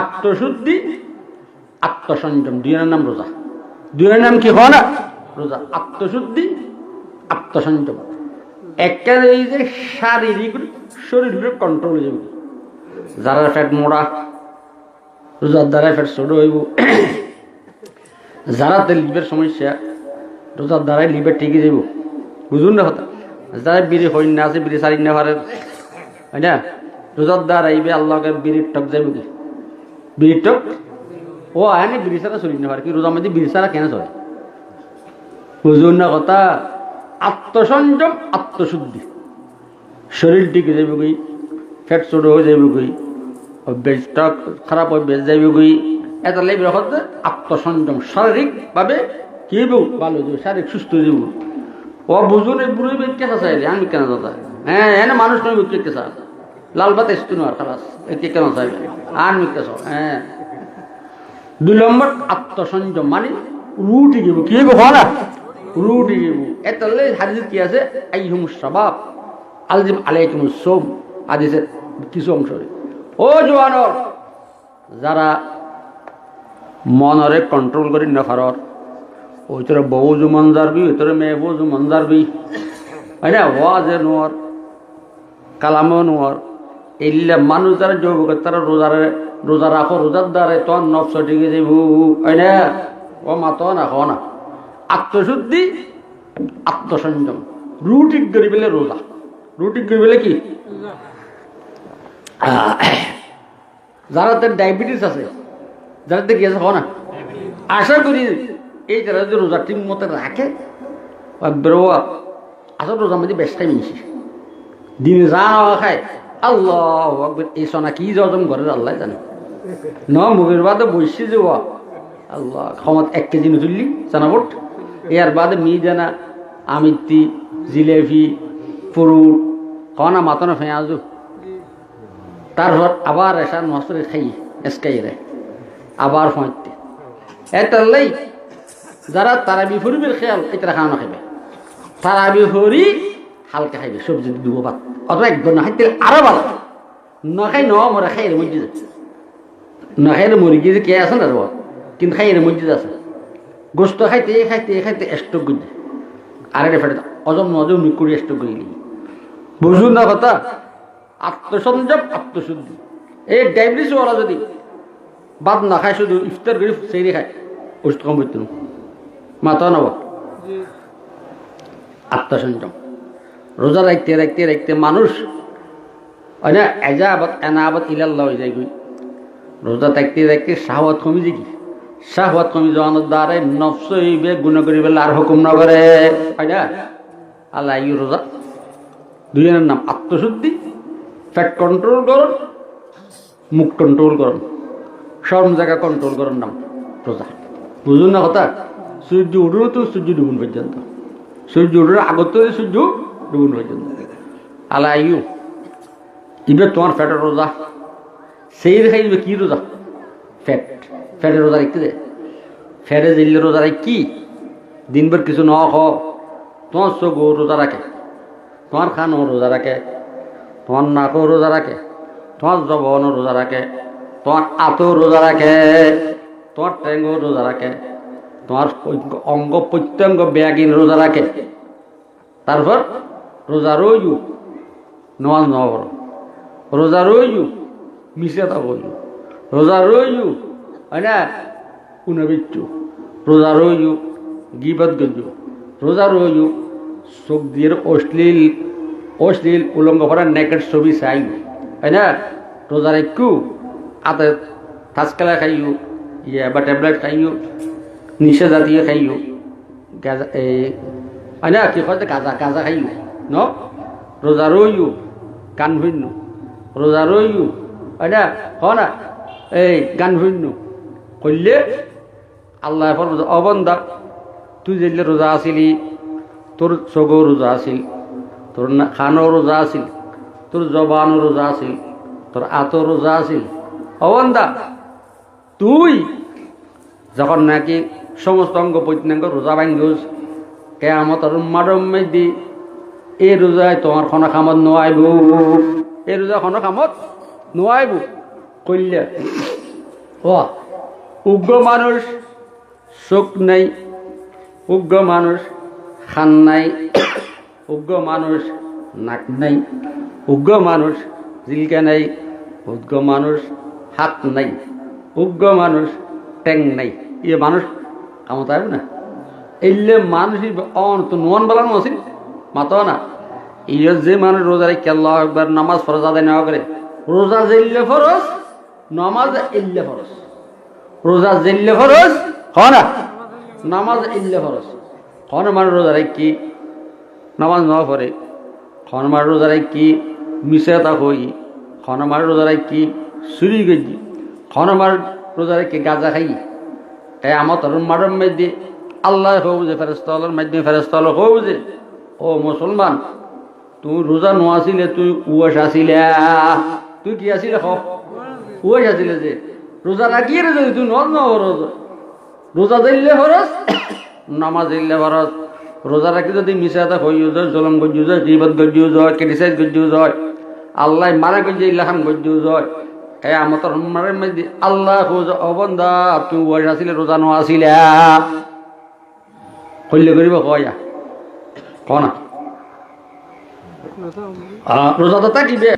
আত্মশুদ্ধি, আত্মসংযম দুইয়ের নাম রোজা। দুইয়ের নাম কি হয় না? রোজা। আত্মশুদ্ধি, আত্মসংযম। একটা এই যে শারীরিক শরীরের কন্ট্রোল যাবে। যারা ফ্যাট মোড়া, রোজার দ্বারা ফ্যাট ছোট হইব। যারা তেল লিভের সমস্যা, রোজার দ্বারাই লিভের ঠিকই যাব বুঝুন না কথা? যারা বিড়ি হইন না আছে, বিড়ি সারি না পারে হয় না? রোজার দ্বারা আল্লাহকে বিড়ির টক যাইব কি? বিড়ির ও আয়নি ছাড়া চলি না পারে কি রোজার মধ্যে বিড়ি কেন চলে? বুঝুন না কথা, আত্মসংযম, আত্মশুদ্ধি। শরীর টিকে যাইব গই ফ্যাট ছোট হয়ে যাইব গই অভ্যাসটা খারাপ অভ্যাস যাইব গই এটা লাইব হচ্ছে আত্মসংযম শারীরিকভাবে কি হইব ভালো হয়ে যাবে শারীরিক সুস্থ হয়ে যাব। ও বুঝুন এই বুড়ো কেসা চাইলে আমি কেন দাদা হ্যাঁ এনে মানুষ নয় বুঝতে কেসা লাল ভাত এসতো না খালাস। একে কেন চাইবে আর মিথ্যা হ্যাঁ। দুই নম্বর, আত্মসংযম মানে রুটি গেব কি হওয়া না? রুটি গেব এতালে হাদিস কি আছে? আইহুম সবাব আলজিম আলাইকুম সোম। হাদিসের কিছু অংশ। ও জোয়ানর, যারা মনরে কন্ট্রোল করি না পারর ওইতরে বউ জুমন যারবি ওইতরে মেয়ে বউ জুমন যারবি হয় না? ওয়াজে নোয়ার, কালামও নোয়ার। এইলে মানুষ যারা যৌবক, তারা রোজারে রোজা রাখো, রোজার দ্বারে তোর নফস টিকে যাইব। হয় না, ও মাত না হ না। আত্মশুদ্ধি, আত্মসংযম। রুটিক করি পেলে রোজা। রুটিক করি পেলে কি? যারা তার ডায়াবেটিস আছে, যারা তো গেছে হ না? আশা করি এই যারা যদি রোজা ঠিক মতো রাখে বেরোয়া, আসলে রোজার মধ্যে বেশ টাইম দিনে যা খায় আল্লাহ এই সোনা কি জজম করে আল্লাহ জানে। ন মুখের বাদে বসছে যে আল্লাহ ক্ষমত এক কেজি নুতুল্লি জানাবট এর বাদে মি জানা, আমিত্তি, জিলেপি ফুরুট কনা মাতনা ফেঁয়াজু। তারপর আবার এসা নসরে খাই, এসকাই রে। আবার ফোঁতে এটাই যারা তারা বিফুরিবের খেয়াল এটা খাওয়ানো খাইবে। তারা বিফুরি হালকা খাইবে, সবজি দুবো অথবা একবার না খাইতে আরও ভালো না খাই ন মরে খাই রে মসজিদ না খাইলে মরি গিয়ে কে আছে না রোয়া কিন্তু খাই মসজিদ আছে। গোস্ত খাইতে খাইতে খাইতে স্টক গুজে আর এটা ফেটে অজম নজম নিকুড়ি স্টক গুলি বুঝুন না কথা? আত্মসংযম আত্মশুদ্ধি। এই ডায়াবেটিস ওরা যদি বাদ না খায় শুধু ইফতার করে সেই খায় ওষুধ কম করতে মাথা নেব। আত্মসংযম। রোজা রাখতে রাখতে রাখতে মানুষ হয় না এজাবত, এনাবত ইলাল্লাহ হয়ে যায় গই রোজা থাকতে থাকতে শাহওয়াত কমি যায় কি? শাহওয়াত কমি যাওয়ানোর দ্বারা নফস হইবে গুণ করি পেলে আর হুকুম না করে। না আল্লাহ ই রোজা দুজনের নাম আত্মশুদ্ধি ফ্যাট কন্ট্রোল করুন মুখ কন্ট্রোল করুন সব জায়গা কন্ট্রোল করার নাম রোজা। বুঝুন না কথা? সূর্য উঠুন তো সূর্য ডুবুন পর্যন্ত। সূর্য উঠুন আগত সূর্য ডুবুন পর্যন্ত আলা ইউ ইবে তোমার ফ্যাটের রোজা। সেই রেখে দিবে কি রোজা? ফ্যাট ফ্যাটের রোজা রাখতে দে। ফ্যাটে দিলে রোজা রাখ কি? দিনভর কিছু ন খ তোমার চোখ রোজা রাখে। তোমার খানও রোজা রাখে। তোমার নাকও রোজা রাখে। তোমার জবনও রোজা রাখে। তোমার আতও রোজা রাখে। তোমার ট্যাঙ্গও রোজা রাখে। তোমার অঙ্গ প্রত্যঙ্গ ব্যাগিন রোজা রাখে। তারপর রোজা রইজু নমাজ ন করো রোজা রইজু মিশে তা বলু রোজা রইজু হয় না উনবিচ্ছু রোজা রইজু গিবত গঞ্জু রোজা রইজু চোখ দিয়ে অশ্লীল অশ্লীল উলঙ্গ ভরা নেকেট ছবি চাই হয় না রোজার একটু আতে থাসকালা খাইও ইয়ে বা ট্যাবলেট খাইও নিশা জাতীয় খাইও গাজা এই হয় না কি কয় গাজা গাজা খাইও ন রোজা রইও গান ভিন্ন রোজা রইও হয় না হ না এই গান ভিন্ন করলে আল্লাহ অবন্দা তুই যেলে রোজা আসিলি তোর চগো রোজা আছিল তোর না- খানো রোজা আছিল তোর জবানো রোজা আছিল তোর আতো রোজা আছিল অবন্দা তুই যখন নাকি সমস্ত অঙ্গ প্রত্যঙ্গ রোজা ভাঙ্গোস কেয়ামত আর মারমে দি এই রোজায় তোমার কোনো কামত নোয়াইব এই রোজা কোনো কামত নোয়াইব কইলে ও উগ্র মানুষ চোখ নেই উগ্র মানুষ খান নাই উগ্র মানুষ নাক নাই উগ্র মানুষ জিলকা নাই উগ্র মানুষ হাত নাই উগ্র মানুষ ট্যাং নাই। ইয়ে মানুষ কামত না? এলে মানুষই অন তো নোয়ান বেলানো আছিল। মাতো না। ইয়ে যে মানুষ রোজা রেখে আল্লাহ একবার নামাজ ফরজ আদায় নেওয়া করে, রোজা জেললে ফরজ, নামাজ ইল্লে ফরজ। রোজা জেললে ফরজ হ না? নামাজ ইল্লে ফরজ। খন মানুষ রোজা রেখি নামাজ নেওয়া পরে খন মার রোজা রেখি মিশে তা হই খন মার রোজা রেখি চুরি গেছি খন মার রোজা রেখে গাঁজা খাই। তাই আমার তরুণ মারের মধ্যে আল্লাহ হব যে ফেরস্তালের মাধ্যমে ফেরস্তাল হব যে ও মুসলমান তুই রোজা নোয়াছিলে তুই উয়াস আছিলে। তুই কি আছিলে হ উয়াস আছিলে যে। রোজা রাখিয়ে রে যদি তুই নদ নব রোজা রোজা দিলে ফরস নামাজ দিলে ফরস রোজা রাখি যদি মিশা এটা হইও যায় জলম গজ্জু যায় জীবত গজ্জু যায় ক্রিটিসাইজ গজ্জু যায় আল্লাহ মারা গজ্জে ইল্লাহাম গজ্জু যায় এ আমার তোর মারের মধ্যে আল্লাহ খোঁজ তুই উয়াস আছিলে রোজা নোয়া আছিলে কল্য করিব কয়া। কনা রোজাটা থাকিবে